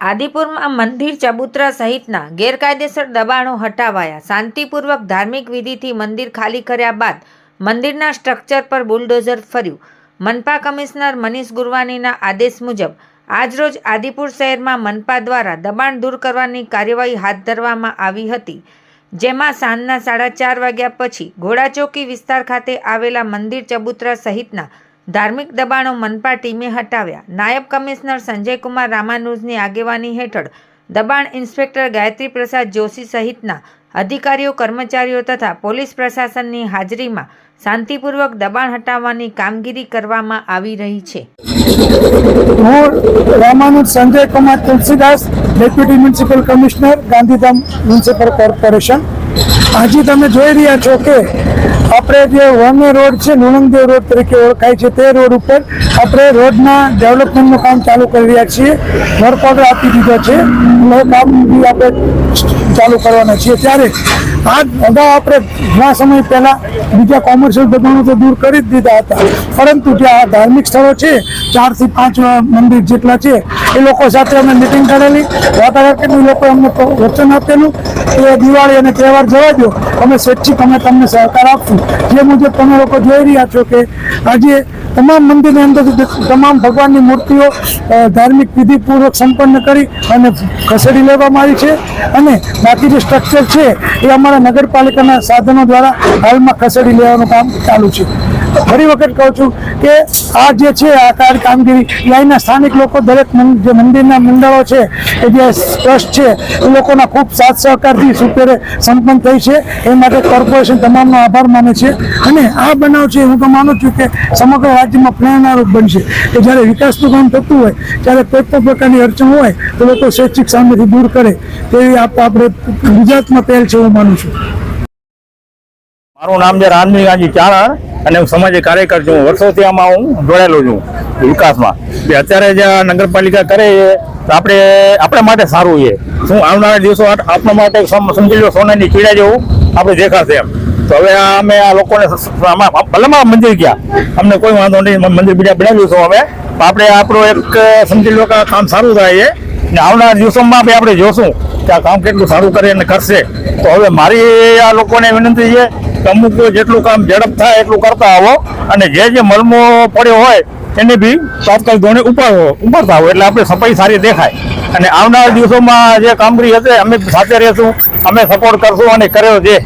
આદિપુરમાં મંદિર ચબૂતરા સહિતના ગેરકાયદેસર દબાણો હટાવાયા. શાંતિપૂર્વક ધાર્મિક વિધિથી મંદિર ખાલી કર્યા બાદ મંદિરના સ્ટ્રક્ચર પર બુલડોઝર ફર્યું. મનપા કમિશનર મનીષ ગુરવાનીના આદેશ મુજબ, આજરોજ આદિપુર શહેરમાં મનપા દ્વારા દબાણ દૂર કરવાની કાર્યવાહી હાથ ધરવામાં આવી હતી, જેમાં સાંજના સાડા ચાર વાગ્યા પછી ઘોડાચોકી વિસ્તાર ખાતે આવેલા મંદિર ચબૂતરા સહિતના ધાર્મિક દબાણો મનપા ટીમે હટાવ્યા. નાયબ કમિશનર સંજયકુમાર રામાનુજની આગેવાની હેઠળ દબાણ ઇન્સ્પેક્ટર ગાયત્રી પ્રસાદ જોશી સહિતના અધિકારીઓ, કર્મચારીઓ તથા પોલીસ પ્રશાસનની હાજરીમાં શાંતિપૂર્વક દબાણ હટાવવાની કામગીરી કરવામાં આવી રહી છે. હું Ramanuj Sanjay Kumar Tulsidas, deputy municipal commissioner, Gandhidham municipal corporation. આજે તમે જોઈ રહ્યા છો કે આપણે જે વને રોડ છે લુણંગદેવ રોડ તરીકે ઓળખાય છે, તે રોડ ઉપર આપણે રોડના ડેવલપમેન્ટનું કામ ચાલુ કરી રહ્યા છીએ. વર્ક ઓર્ડર આપી દીધો છે. કામ બી આપણે ચાલુ કરવાના છીએ. ત્યારે આ અગાઉ આપણે ઘણા સમય પહેલા બીજા કોમર્શિયલ દબાણો તો દૂર કરી જ દીધા હતા. પરંતુ જે આ ધાર્મિક સ્થળો છે, ચારથી પાંચ મંદિર જેટલા છે, એ લોકો સાથે અમે મિટિંગ કરેલી. વાતાવરણ લોકો અમને વચન આપેલું કે દિવાળી અને તહેવાર જવા દો અમે સ્વૈચ્છિક અમે તમને સહકાર આપશું. જે મુજબ તમે લોકો જોઈ રહ્યા છો કે આજે તમામ મંદિરની અંદર તમામ ભગવાનની મૂર્તિઓ ધાર્મિક વિધિપૂર્વક સંપન્ન કરી અને ખસેડી લેવામાં આવી છે. અને બાકી જે સ્ટ્રક્ચર છે એ અમારા નગરપાલિકાના સાધનો દ્વારા હાલમાં ખસેડી લેવાનું કામ ચાલુ છે. ફરી વખત કહું છું કે આ જે છે, આ કાર કામગીરી અહીંના સ્થાનિક લોકો, દરેક જે મંદિરના મંડળો છે કે જે ટ્રસ્ટ છે, એ લોકોના ખૂબ સાથ સહકારથી સુપેરે સંપન્ન થઈ છે. એ માટે કોર્પોરેશન તમામનો આભાર માને છે. અને આ બનાવ છે, હું તો માનું છું કે સમગ્ર રાજ્યમાં પ્રેરણારૂપ બનશે. કે જ્યારે વિકાસનું કામ થતું હોય, ત્યારે કોઈ પણ પ્રકારની અડચણ હોય, તો લોકો સ્વૈચ્છિક સામેથી દૂર કરે. તેવી આપ- આપણે ગુજરાતમાં પહેલ છે, હું માનું છું. મારું નામ છે રામજી ચારણ અને હું સમાજ કાર્યકર છું. વર્ષોથી આમાં હું જોડાયેલો છું વિકાસમાં. અત્યારે જે નગરપાલિકા કરે છે, તો આપણે આપણે માટે સારું છે. શું આવનારા દિવસો આપ- આપણા માટે સમ- સમજી લો, સોનાની ચીડા જેવું આપણે દેખાશે એમ. તો હવે અમે આ લોકોને ભલેમાં મંદિર ગયા અમને કોઈ વાંધો નહીં મંદિર બીજા બનાવ્યું અમે. પણ આપણે આપણું એક, સમજી લો કામ સારું થાય છે. ને આવનારા દિવસોમાં આપણે જોશું. કે આ કામ કેટલું સારું કરે અને કરશે, તો હવે મારી આ લોકોને વિનંતી છે કે અમુક જેટલું કામ ઝડપ થાય એટલું કરતા આવો અને જે જે મલમો પડ્યો હોય એને બી તાત્કાલિક ધોરણે ઉપાડો ઉપાડતા આવો. એટલે આપણે સફાઈ સારી દેખાય. અને આવનારા દિવસોમાં જે કામગીરી હશે, અમે સાથે રહેશું, અમે સપોર્ટ કરશું અને કર્યો છે.